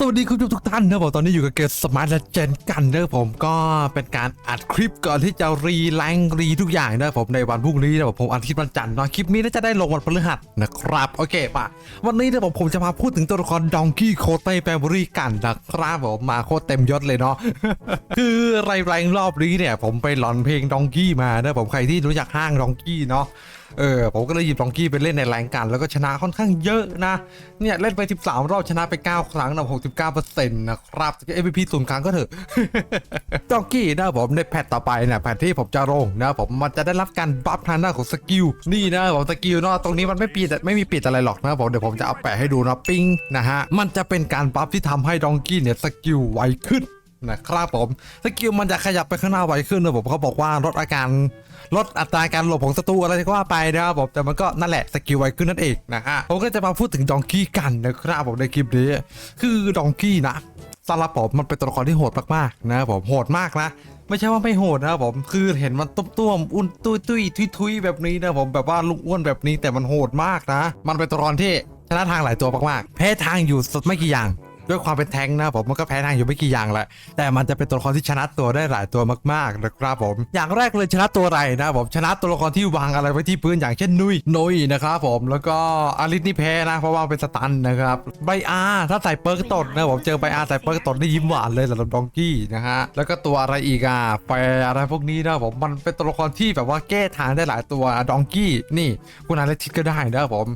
สวัสดีคุณผู้ชมทุกท่านนะผมตอนนี้อยู่กับเกมสมาร์ทและเจนกันนะผมก็เป็นการอัดคลิปก่อนที่จะรีแรงรีทุกอย่างนะผมในวันพรุ่งนี้นะผมผมอัดคลิปวันจันทร์เนาะคลิปนี้น่าจะได้ลงวันพฤหัสนะครับโอเคป่ะวันนี้นะผมผมจะมาพูดถึงตัวละครดองกี้โคเต้แปมบรีกันนะครับผมมาโคตรเต็มยศเลยเนาะคือไรแรงรอบนี้เนี่ย ผมไปหลอนเพลงดองกี้มานะผมใครที่รู้จักห้างดองกี้เนาะ เออผมก็เลยหยิบดองกี้ไปเล่นในแรงกัน แล้วก็ชนะค่อนข้างเยอะนะ เนี่ยเล่นไป 13 รอบชนะไป 9 ครั้งนะ69%นะครับจะ MVP ศูนย์ครั้งก็เถอะดองกี้นะผมในแพทต่อไปเนี่ยแพทที่ผมจะลงนะผมมันจะได้รับการบัฟทางด้านของสกิลนี่นะผมสกิลเนาะตรงนี้มันไม่ปิดไม่มีปิดอะไรหรอกนะผมเดี๋ยวผมจะเอาแปะให้ดูนะปิ้งนะฮะมันจะเป็นการบัฟที่ทำให้ดองกี้เนี่ยสกิลไวขึ้น นะครับผมสกิลมันจะขยับไปข้างหน้าไวขึ้นนะผมเขาบอกว่าลดอาการลดอัตราการหลบของศัตรูอะไรก็ว่าไปนะครับผมแต่มันก็นั่นแหละสกิลไวขึ้นนั่นเองนะฮะผมก็จะมาพูดถึงดองกี้กันนะครับผมในคลิปนี้คือดองกี้นะสำหรับผมมันเป็นตัวละครที่โหดมากๆนะครับผมโหดมากนะไม่ใช่ว่าไม่โหดนะครับผมคือเห็นมันตุ้มต้มๆอุ้นตุ้ยตุ้ยทุยทุยๆแบบนี้นะผมแบบว่าลุงอ้วนแบบนี้แต่มันโหดมากนะ มันเป็นตัวละครที่ชนะทางหลายตัวมากๆแพ้ทางอยู่สุดไม่กี่อย่าง ด้วยความเป็นแทงนะผมมันก็แพ้ทางอยู่ไม่กี่อย่างแหละแต่มันจะเป็นตัวละครที่ชนะตัวได้หลายตัวมากๆนะครับผม อย่างแรกเลยชนะตัวอะไรนะผมชนะตัวละครที่วางอะไรไว้ที่พื้นอย่างเช่นนุยนุยนะครับผมแล้วก็อาริสนี่แพ้นะเพราะว่าเป็นสตันนะครับไบอาถ้าใส่เปิร์กตดนะผมเจอไบอาใส่เปิร์กตดนี่ยิ้มหวานเลยสำหรับดองกี้นะฮะแล้วก็ตัวอะไรอีกอะแปรอะไรพวกนี้นะผมมันเป็นตัวละครที่แบบว่าแก้ทางได้หลายตัวดองกี้นี่คุณอาริสก็ได้นะผม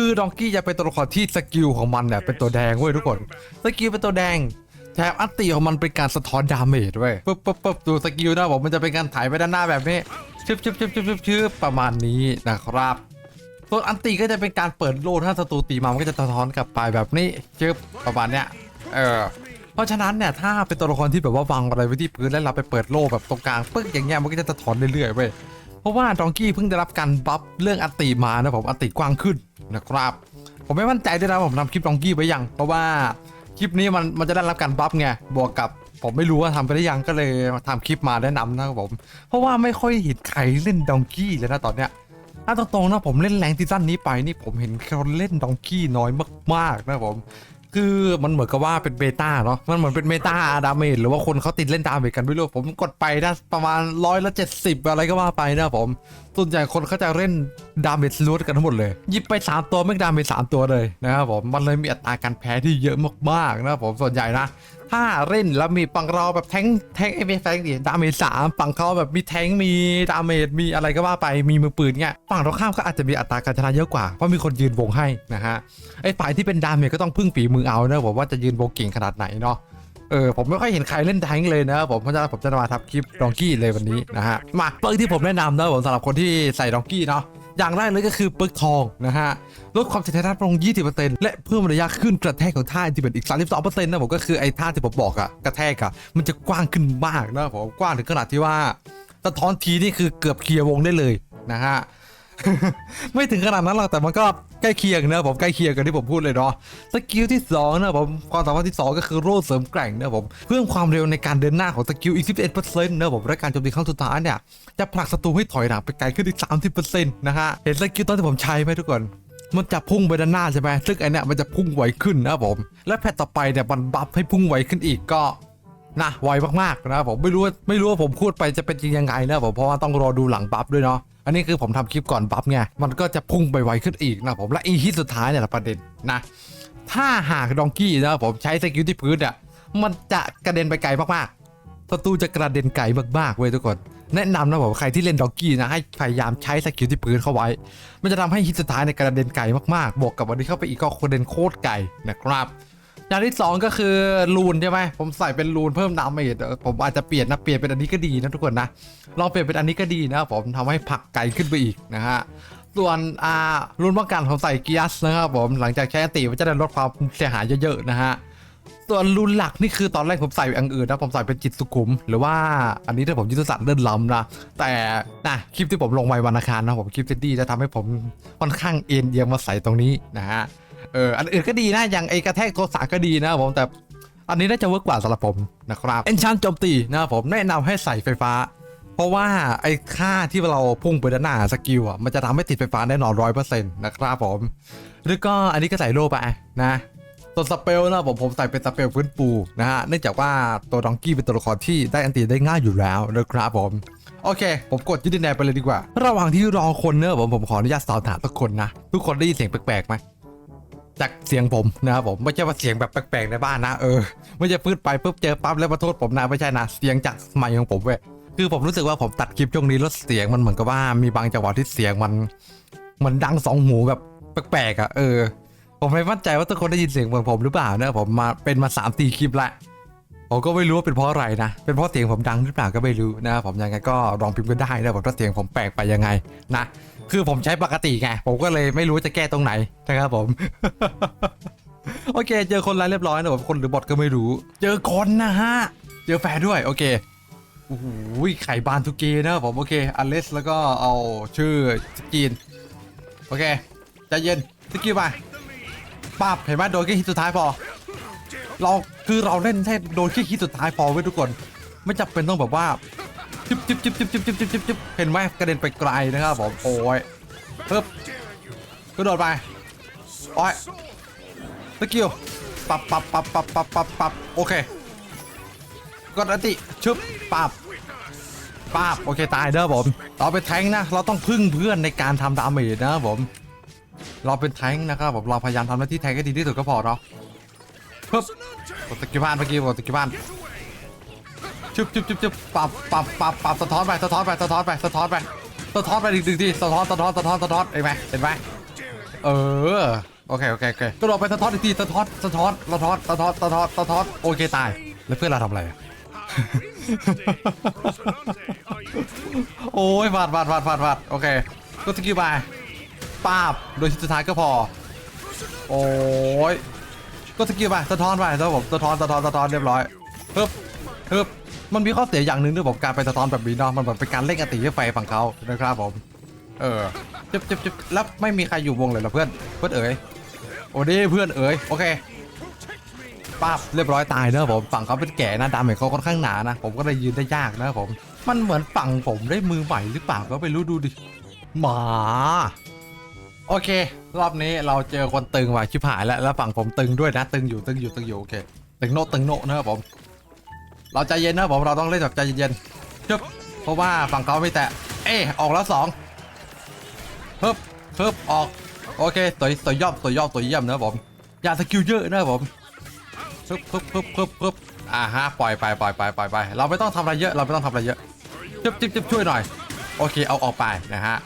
คือดองกี้จะเป็นตัวละครที่สกิลของมันเนี่ยเป็นตัวแดงเว้ยทุกคนสกิลเป็นตัวแดงแถมอันติของมันเป็นการสะท้อนดาเมจเว้ยปุ๊บปุ๊บปุ๊บดูสกิลนะผมมันจะเป็นการถ่ายไปด้านหน้าแบบนี้ชึบชึบชึบชึบชึบชึบประมาณนี้นะครับส่วนอันติก็จะเป็นการเปิดโลถ้าศัตรูตีมามันก็จะสะท้อนกลับไปแบบนี้ชึบประมาณเนี้ยเออเพราะฉะนั้นเนี่ยถ้าเป็นตัวละครที่แบบว่าวางอะไรไว้ที่พื้นแล้วเราไปเปิดโลแบบตรงกลางปึ๊กอย่างเงี้ยมันก็จะสะท้อนเรื่อยๆเว้ย เพราะว่าดองกี้เพิ่งได้รับการบัฟเรื่องอัติมานะผมอัติกว้างขึ้นนะครับ ผมไม่มั่นใจด้วยนะผมทำคลิปดองกี้ไว้ยัง เพราะว่าคลิปนี้มันมันจะได้รับการบัฟไงบวกกับผมไม่รู้ว่าทำไปได้ยังก็เลยมาทำคลิปมาแนะนำนะครับผม เพราะว่าไม่ค่อยเห็นใครเล่นดองกี้เลยนะตอนเนี้ยถ้าตรงๆนะผมเล่นแรงซีซั่นนี้ไปนี่ผมเห็นคนเล่นดองกี้น้อยมากๆนะผม คือมันเหมือนกับว่าเป็นเบต้าเนาะมันเหมือนเป็นเบต้าดาเมจหรือว่าคนเขาติดเล่นดาเมจกันไม่รู้ผมกดไปนะประมาณร้อยละเจ็ดสิบอะไรก็ว่าไปนะผมส่วนใหญ่คนเขาจะเล่นดาเมจลูดกันทั้งหมดเลยหยิบไป 3 ตัวไม่ดาเมจสามตัวเลยนะครับผมมันเลยมีอัตราการแพ้ที่เยอะมากๆนะครับผมส่วนใหญ่นะ ถ้าเล่นแล้วมีปังเราแบบแทงแทงเอเมแฟงดิดาเมจสามฝั่งเขาแบบมีแทงมีดาเมจมีอะไรก็ว่าไปมีมือปืนเงี้ยฝั่งตรงข้ามก็อาจจะมีอัตราการชนะเยอะกว่าเพราะมีคนยืนวงให้นะฮะไอ้ฝ่ายที่เป็นดาเมจก็ต้องพึ่งฝีมือเอานะผมว่าจะยืนวงเก่งขนาดไหนเนาะเออผมไม่ค่อยเห็นใครเล่นแทงเลยนะผมเพราะฉะนั้นผมจะมาทำคลิปดองกี้เลยวันนี้นะฮะมาเปิร์กที่ผมแนะนำนะผมสำหรับคนที่ใส่ดองกี้เนาะ อย่างแรกเลยก็คือเปิร์กทองนะฮะลดความเสียดทานลง 20%และเพิ่มระยะขึ้นกระแทกของท่าที่เป็นอีก 32%นะผมก็คือไอ้ท่าที่ผมบอกอะกระแทกอะมันจะกว้างขึ้นมากนะผมกว้างถึงขนาดที่ว่าสะท้อนทีนี่คือเกือบเคลียร์วงได้เลยนะฮะไม่ถึงขนาดนั้นหรอกแต่มันก็ ใกล้เคียงนะผมใกล้เคียงกันที่ผมพูดเลยเนาะสกิลที่2นะผมความสามารถที่ 2 ก็คือโล่เสริมแกร่งนะผมเพิ่มความเร็วในการเดินหน้าของสกิลอีก 11%นะผมและการโจมตีครั้งสุดท้ายเนี่ยจะผลักศัตรูให้ถอยหลังไปไกลขึ้นอีก 30%นะฮะเห็นสกิลตอนที่ผมใช้ไหมทุกคนมันจะพุ่งไปด้านหน้าใช่ไหมซึ่งไอเนี่ยมันจะพุ่งไวขึ้นนะผม และแพทต่อไปเนี่ยมันบัฟให้พุ่งไวขึ้นอีกก็นะไวมากๆนะผมไม่รู้ว่าไม่รู้ว่าผมพูดไปจะเป็นจริงยังไงนะผมเพราะว่าต้องรอดูหลังบัฟด้วยเนาะ อันนี้คือผมทำคลิปก่อนบัฟไง มันก็จะพุ่งไปไวขึ้นอีกนะผม และอีฮิตสุดท้ายเนี่ยประเด็นนะ ถ้าหากดองกี้นะผมใช้สกิลที่พื้นอะมันจะกระเด็นไปไกลมากๆศัตรูจะกระเด็นไกลมากๆเว้ยทุกคน แนะนำนะผมใครที่เล่นดอกกี้นะให้พยายามใช้สกิลที่พื้นเข้าไว้ มันจะทำให้ฮิตสุดท้ายในกระเด็นไกลมากๆ บวกกับวันนี้เข้าไปอีกก็กระเด็นโคตรไกลนะครับ อย่างที่สองก็คือรูนใช่ไหมผมใส่เป็นรูนเพิ่มดาเมจเออผมอาจจะเปลี่ยนนะเปลี่ยนเป็นอันนี้ก็ดีนะทุกคนนะลองเปลี่ยนเป็นอันนี้ก็ดีนะผมทำให้ผลักไกลขึ้นไปอีกนะฮะส่วนอ่ารุ่นป้องกันผมใส่เกียสนะครับผมหลังจากใช้อันติมันจะได้ลดความเสียหายเยอะๆนะฮะส่วนรุ่นหลักนี่คือตอนแรกผมใส่อย่างอื่นนะผมใส่เป็นจิตสุขุม หรือว่าอันนี้ถ้าผมยุทธศาสตร์เดินล้ำนะแต่นะคลิปที่ผมลงไว้วันอังคารนะผมคลิปเจดดี้จะทำให้ผมค่อนข้างเอ็นเอียงมาใส่ตรงนี้นะฮะ เอออันอื่นก็ดีนะอย่างไอกระแทกโทรศัพท์ก็ดีนะผมแต่อันนี้น่าจะเวิร์กกว่าสำหรับผมนะครับเอนชันโจมตีนะครับผมแนะนำให้ใส่ไฟฟ้า เพราะว่าไอ้ค่าที่เราพุ่งไปด้านหน้าสกิลอะมันจะทำให้ติดไฟฟ้าแน่นอนร้อยเปอร์เซ็นต์นะครับผมแล้วก็อันนี้ก็ใส่โล่ไปนะสตัวสเปลนะผมผมใส่เป็นสเปลพื้นปูนะฮะเนื่องจากว่าตัวดองกี้เป็นตัวละครที่ได้อันตีได้ง่ายอยู่แล้วนะครับผมโอเค ผมกดยืดแนไปเลยดีกว่า ระหว่างที่รอคนเนอะผมผมขออนุญาตสอบถามทุกคนนะ ทุกคนได้ยินเสียงแปลกๆไหม จากเสียงผมนะครับผมไม่ใช่ว่าเสียงแบบแปลกๆในบ้านนะเออไม่ใช่พืดไปปุ๊บเจอปั๊บแล้วมาโทษผมนะไม่ใช่นะเสียงจากไมค์ของผมเว้ยคือผมรู้สึกว่าผมตัดคลิปช่วงนี้แล้วเสียงมันเหมือนกับว่ามีบางจังหวะที่เสียงมัน มันดังสองหูแบบแปลกๆอะเออ ผมไม่มั่นใจว่าทุกคนได้ยินเสียงเหมือนผมหรือเปล่านะผมมาเป็นมาสามสี่คลิปละผมก็ไม่รู้ว่าเป็นเพราะอะไรนะ เป็นเพราะเสียงผมดังหรือเปล่าก็ไม่รู้นะผมยังไงก็ลองพิมพ์กันได้นะผมถ้าเสียงผมแปลกไปยังไงนะ คือผมใช้ปกติไง ผมก็เลยไม่รู้จะแก้ตรงไหนนะครับผม โอเค เจอคนแล้วเรียบร้อยนะผมคนหรือบอทก็ไม่รู้ เจอคนนะฮะ เจอแฟนด้วยโอเคโอ้โหไข่บานทุกเกนะผมโอเคอเลสแล้วก็เอาชื่อสกีนโอเคใจเย็นสกีไปปั๊บเห็นไหมโดนแค่ฮิตสุดท้ายพอ เราคือเราเล่นแค่โดนแค่ฮิตสุดท้ายพอไว้ทุกคน ไม่จำเป็นต้องแบบว่า จิบจิบจิบจิบจิบจิบจิบจิบจิบเห็นไหมกระเด็นไปไกลนะครับผมโอ้ยเพิ่มกระโดดไปโอ้ยสกิลปับปับปับปับปับปับปับโอเคกดอติชึบปับปับโอเคตายเด้อผมเราเป็นแทงนะ เราต้องพึ่งเพื่อนในการทำดาเมจนะครับผม เราเป็นแทงนะครับผมเราพยายามทำหน้าที่แทงให้ดีที่สุดก็พอเนาะปึ๊บกดตะกี้บ้านเมื่อกี้กดตะกี้บ้าน จุ๊บจุ๊บจุ๊บจุ๊บปับปับปับปับสะท้อนไปสะท้อนไปสะท้อนไปสะท้อนไปสะท้อนไปดึงดึงดิสะท้อนสะท้อนสะท้อนสะท้อนเห็นไหมเห็นไหมเออโอเคโอเคโอเคกระโดดไปสะท้อนอีกทีสะท้อนสะท้อนสะท้อนสะท้อนสะท้อนสะท้อนโอเคตายแล้วเพื่อนเราทำอะไรโอ้ยบาดบาดบาดบาดบาดโอเคก็ตะกี้ไปป้าบโดยสุดท้ายก็พอ โอ้ยก็สกิลไปสะท้อนไปแล้วผมสะท้อนสะท้อนสะท้อนเรียบร้อยฮึบฮึบ มันมีข้อเสียอย่างหนึ่งด้วยผมการไปสะท้อนแบบนี้เนาะมันเหมือนเป็นการเล่นอติให้ไฟฝั่งเขานะครับผม เออจึ๊บจึ๊บจึ๊บแล้วไม่มีใครอยู่วงเลยเหรอเพื่อนเพื่อนเอ๋ยโอ้ดีเพื่อนเอ๋ยโอเคป้าบเรียบร้อยตายเนอะผมฝั่งเขาเป็นแก่นะดาเมจเขาค่อนข้างหนานะผมก็เลยยืนได้ยากนะผม มันเหมือนฝั่งผมได้มือใหม่หรือเปล่าก็ไม่รู้ดูดิหมาโอเค รอบนี้เราเจอคนตึงว่ะชิบหายแล้วแล้วฝั่งผมตึงด้วยนะตึงอยู่ตึงอยู่ตึงอยู่โอเคตึงโนตึงโนนะครับผม เราใจเย็นนะผมเราต้องเล่นแบบใจเย็นๆจึ๊บเพราะว่าฝั่งเขาไม่แตะ เอะออกแล้วสองเพิ่มเพิ่มออกโอเคตัวตัวย่อมตัวย่อมตัวเยี่ยมนะผมอย่าสกิลเยอะนะผมเพิ่มเพิ่มเพิ่มเพิ่มเพิ่มอ่าฮะปล่อยไปปล่อยไปปล่อยไปเราไม่ต้องทำอะไรเยอะเราไม่ต้องทำอะไรเยอะจึ๊บจึ๊บจึ๊บช่วยหน่อยโอเคเอาออกไปนะฮะ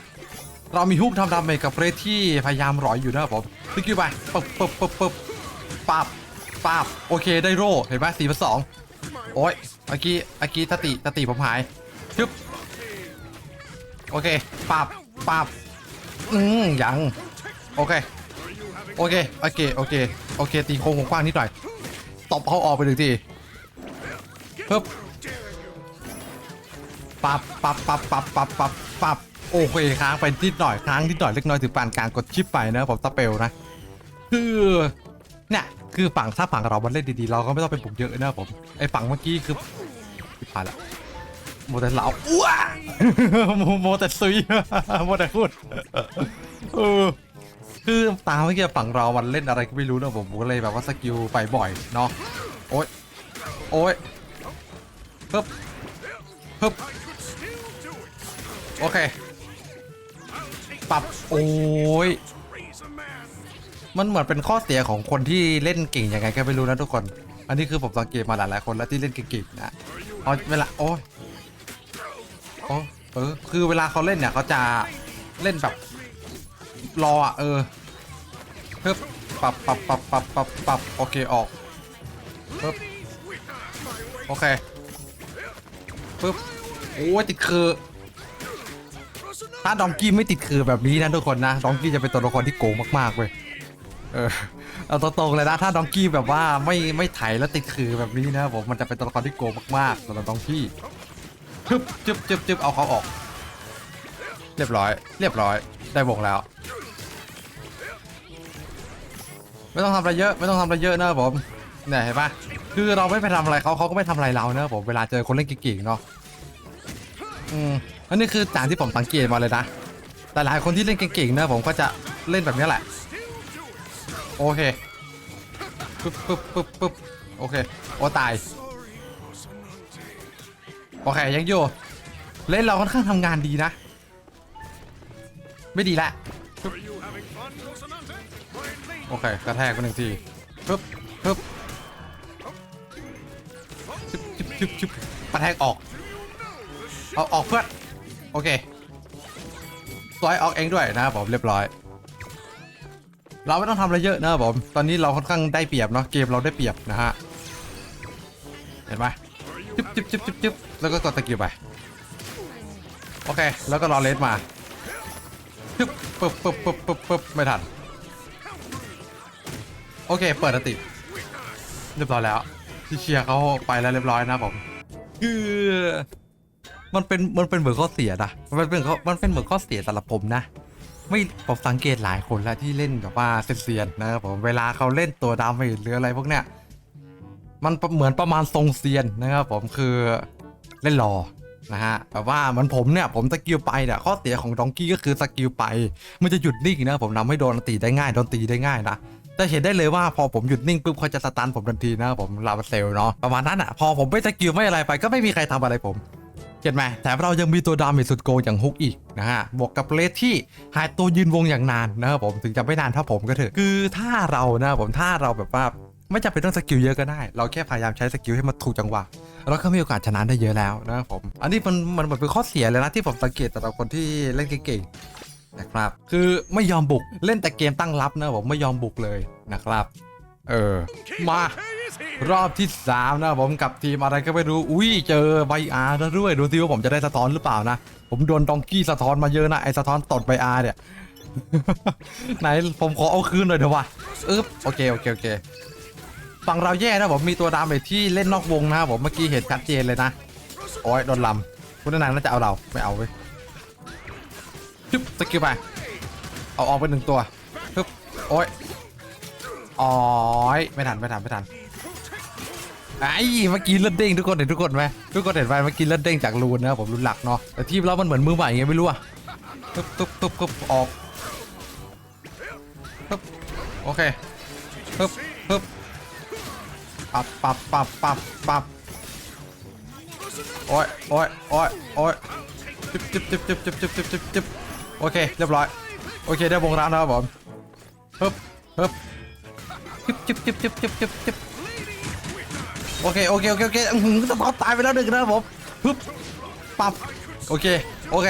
เรามีฮุกทำดาเมจกับเฟรดที่พยายามร้อยอยู่นะผมสกิลไปปึ๊บปึ๊บปึ๊บปึ๊บปับปับโอเคได้โร่เห็นไหมสี่พันสอง โอ้ยเมื่อกี้เมื่อกี้ตติตติผมหายชึบโอเคปรับปรับอืมยังโอเคโอเคโอเคโอเคโอเคตีโค้งกว้างนิดหน่อยตบเขาออกไปหนึ่งทีปึ๊บปับปับปับปับปับปับปับโอเคค้างไปนิดหน่อยค้างนิดหน่อยเล็กน้อยถึงปานกลางกดชิปไปนะผมสเปลนะคือเนี่ย คือฝั่งถ้าฝั่งเรา มันเล่นดีๆ เราก็ไม่ต้องไปปลุกเยอะนะผม ไอ้ฝั่งเมื่อกี้คือผิดพลาดละโมแต่เหลาอ้วโมโมแต่ซุยโมแต่พูดเออคือตามเมื่อกี้ฝั่งเรา มันเล่นอะไรก็ไม่รู้นะผมผมก็เลยแบบว่าสกิลไปบ่อยเนาะ โอ้ยโอ้ยเพิ่มเพิ่มโอเค ปรับ โอ้ย มันเหมือนเป็นข้อเสียของคนที่เล่นเก่งยังไงก็ไม่รู้นะทุกคน อันนี้คือผมสังเกตมาหลายๆคนแล้วที่เล่นเก่งๆนะเอาเวลาโอ้ยโอ้เออคือเวลาเขาเล่นเนี่ยเขาจะเล่นแบบรออะเออเพิ่มปรับปรับปรับปรับปรับปรับโอเคออกปึ๊บโอเคปึ๊บโอ้ยติดคือถ้าดองกี้ไม่ติดคือแบบนี้นะทุกคนนะดองกี้จะเป็นตัวละครที่โกงมากๆเว้ย เออเอาตรงๆเลยนะถ้าดองกี้แบบว่าไม่ไม่ไถแล้วติดคือแบบนี้นะผมมันจะเป็นตัวละครที่โกงมากๆสำหรับดองกี้จึ๊บจึ๊บจึ๊บจึ๊บเอาเขาออก เรียบร้อย เรียบร้อยได้วงแล้ว ไม่ต้องทำอะไรเยอะไม่ต้องทำอะไรเยอะนะผมเนี่ยเห็นปะคือเราไม่ไปทำอะไรเขาเขาก็ไม่ทำอะไรเรานะผมเวลาเจอคนเล่นเก่งๆเนาะอืมอันนี้คือจากที่ผมสังเกตมาเลยนะแต่หลายคนที่เล่นเก่งๆนะผมก็จะเล่นแบบนี้แหละ โอเคปึ๊บปึ๊บปึ๊บปึ๊บโอเค โอ้ตาย โอเค ยังอยู่ เล่นเราค่อนข้างทำงานดีนะ ไม่ดีละโอเค กระแทกไปหนึ่งทีปึ๊บปึ๊บชึบชึบชึบชึบกระแทกออก เอาออกเพื่อน โอเคตัวไอ้ออกเองด้วยนะครับผมเรียบร้อย เราไม่ต้องทำอะไรเยอะนะผมตอนนี้เราค่อนข้างได้เปรียบเนาะเกมเราได้เปรียบนะฮะเห็นไหมจึ๊บจึ๊บจึ๊บจึ๊บจึ๊บแล้วก็กดตะกิ้ไปโอเค แล้วก็รอเลสมาจึ๊บปึ๊บปึ๊บปึ๊บปึ๊บปึ๊บไม่ทันโอเค เปิดอติเรียบร้อยแล้วที่เชียร์เขาไปแล้วเรียบร้อยนะผมคือมันเป็นมันเป็นเหมือนข้อเสียนะมันเป็นข้อมันเป็นเหมือนข้อเสียสำหรับผมนะ ไม่ผมสังเกตหลายคนแล้วที่เล่นแบบว่าเซียนๆนะครับผมเวลาเขาเล่นตัวดาเมจหรืออะไรพวกเนี้ยมันเหมือนประมาณทรงเซียนนะครับผมคือเล่นรอนะฮะแบบว่ามือนผมเนี่ยผมสกิลไปเนี่ยข้อเสียของดองกี้ก็คือสกิลไป มันจะหยุดนิ่งนะผมทำให้โดนตีได้ง่ายโดนตีได้ง่ายนะแต่เห็นได้เลยว่าพอผมหยุดนิ่งปุ๊บเขาจะสตันผมทันทีนะผมลาบเซลเนาะประมาณนั้นอะพอผมไม่สกิลไม่อะไรไปก็ไม่มีใครทำอะไรผม เห็นไหมแถมเรายังมีตัวดาเมจสุดโกงอย่างฮุกอีกนะฮะ บวกกับเลสที่หายตัวยืนวงอย่างนานนะครับผม ถึงจะไม่นานเท่าผมก็เถอะ คือถ้าเรานะครับผมถ้าเราแบบว่าไม่จำเป็นต้องสกิลเยอะก็ได้ เราแค่พยายามใช้สกิลให้มันถูกจังหวะ เราก็มีโอกาสชนะได้เยอะแล้วนะครับผม อันนี้มันมันเหมันเป็นข้อเสียเลยนะที่ผมสังเกตสำหรับคนที่เล่นเก่งๆนะครับ คือไม่ยอมบุก เล่นแต่เกมตั้งรับนะผมไม่ยอมบุกเลยนะครับ เออ มา รอบที่ 3 นะครับผมกับทีมอะไรก็ไม่รู้ อุ้ยเจอใบอาร์แล้วด้วย ดูซิว่าผมจะได้สะท้อนหรือเปล่านะ ผมโดนดองกี้สะท้อนมาเยอะนะ ไอสะท้อนตดใบอาร์เนี่ย ไหนผมขอเอาคืนหน่อยเถอะวะอึ๊บโอเคโอเคโอเคฝั่งเราแย่นะผมมีตัวดามเมจที่เล่นนอกวงนะครับผมเมื่อกี้เห็นชัดเจนเลยนะโอ้ยโดนลำคุณนานน่าจะเอาเราไม่เอาเว้ยจึ๊บสกิลไปเอาออกไปหนึ่งตัวปึ๊บโอ้ยอ๋อยไม่ทันไม่ทันไม่ทัน ไอ้เมื่อกี้เลือดเด้งทุกคนเห็นทุกคนไหมทุกคนเห็นไหมเมื่อกี้เลือดเด้งจากรูนนะครับผมรูนหลักเนาะแต่ทีมเรามันเหมือนมือใหม่ไงไม่รู้อะตุ๊บตุ๊บตุ๊บตุ๊บออกตุ๊บโอเคปึ๊บปึ๊บปับปับปับปับปับโอ้ยโอ้ยโอ้ยโอ้ยจิบจิบจิบจิบจิบจิบจิบจิบจิบโอเคเรียบร้อยโอเคได้วงร้านแล้วครับผมปึ๊บปึ๊บจิบจิบจิบจิบจิบจิบจิบ โอเคโอเคโอเคโอเคอื้อหือสปอร์ตตายไปแล้วหนึ่งนะครับผมปึ๊บปั๊บโอเคโอเค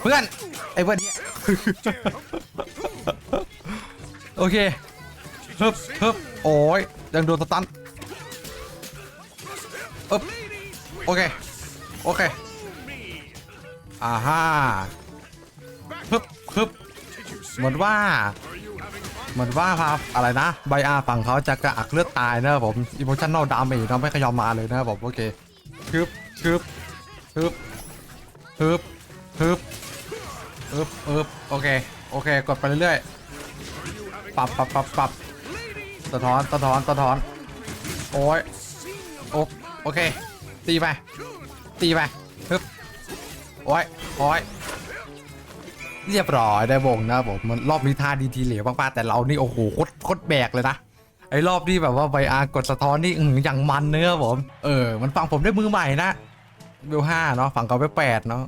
เพื่อนไอ้เพื่อนเนี่ย โอเคฮึบฮึบโอ้ยยังโดนสตันอึบโอเคโอเคอ่าฮ่าฮึบฮึบเหมือนว่า เหมือนว่าครับอะไรนะใบอาฝั่งเขาจะกระอักเลือดตายนะครับผมอิโมชั่นแนลดาเมจเราไม่ขยอมมาเลยนะครับผมโอเคฮึบฮึบฮึบฮึบฮึบฮึบฮึบโอเคโอเค กดไปเรื่อยๆปรับปรับปรับปรับสะท้อนสะท้อนสะท้อนโอ้ยโอโอเคตีไปตีไปฮึบโอ้ยโอ้ย เรียบร้อยได้วงนะผมมันรอบนี้ท่าดีทีเหลวมากๆแต่เรานี่โอ้โหโคตรโคตรแบกเลยนะไอ้รอบที่แบบว่าไบอาร์กดสะท้อนนี่อือออย่างมันเนื้อะผมเออมันฟังผมได้มือใหม่นะเวลห้าเนาะฝั่งเขาไปแปดเนาะ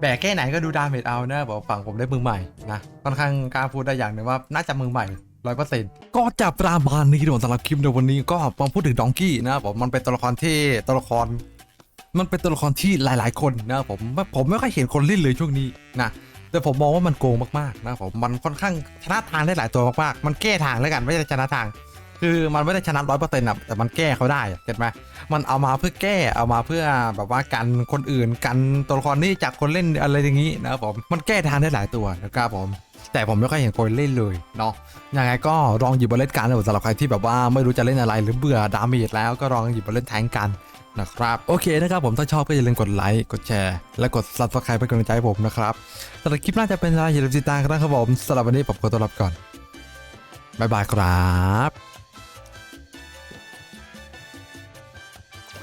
แบกแค่ไหนก็ดูดาเมจเอานะบอกฝั่งผมได้มือใหม่นะค่อนข้างกล้าพูดได้อย่างหนึ่งว่าน่าจะมือใหม่ร้อยเปอร์เซ็นต์ก็จับประมาณนี้ทุกคนสำหรับคลิปในวันนี้ก็มาพูดถึงดองกี้นะผมมันเป็นตัวละครที่ตัวละคร มันเป็นตัวละครที่หลาย ๆ คนนะผมผมไม่ค่อยเห็นคนเล่นเลยช่วงนี้นะ แต่ผมมองว่ามันโกงมากๆนะผมมันค่อนข้างชนะทางได้หลายตัวมากๆมันแก้ทางแล้วกันไม่ใช่ชนะทาง คือมันไม่ได้ชนะร้อยเปอร์เซ็นต์นะแต่มันแก้เขาได้เก็ตไหมมันเอามาเพื่อแก้เอามาเพื่อแบบว่ากันคนอื่นกันตัวละครนี้จากคนเล่นอะไรอย่างนี้นะครับผมมันแก้ทางได้หลายตัวนะครับผมแต่ผมไม่ค่อยเห็นคนเล่นเลยเนาะ ยังไงก็ลองหยิบมาเล่นกันสำหรับใครที่แบบว่าไม่รู้จะเล่นอะไรหรือเบื่อดาเมจแล้วก็ลองหยิบมาเล่นแทงกัน นะครับ โอเคนะครับผมถ้าชอบก็อย่าลืมกดไลค์กดแชร์และกด subscribe เป็นกำลังใจให้ผมนะครับสำหรับคลิปหน้าจะเป็นอะไรอย่าลืมติดตามกันนะครับผมสำหรับวันนี้ผมขอตัวลาไปก่อนบ๊ายบายครับ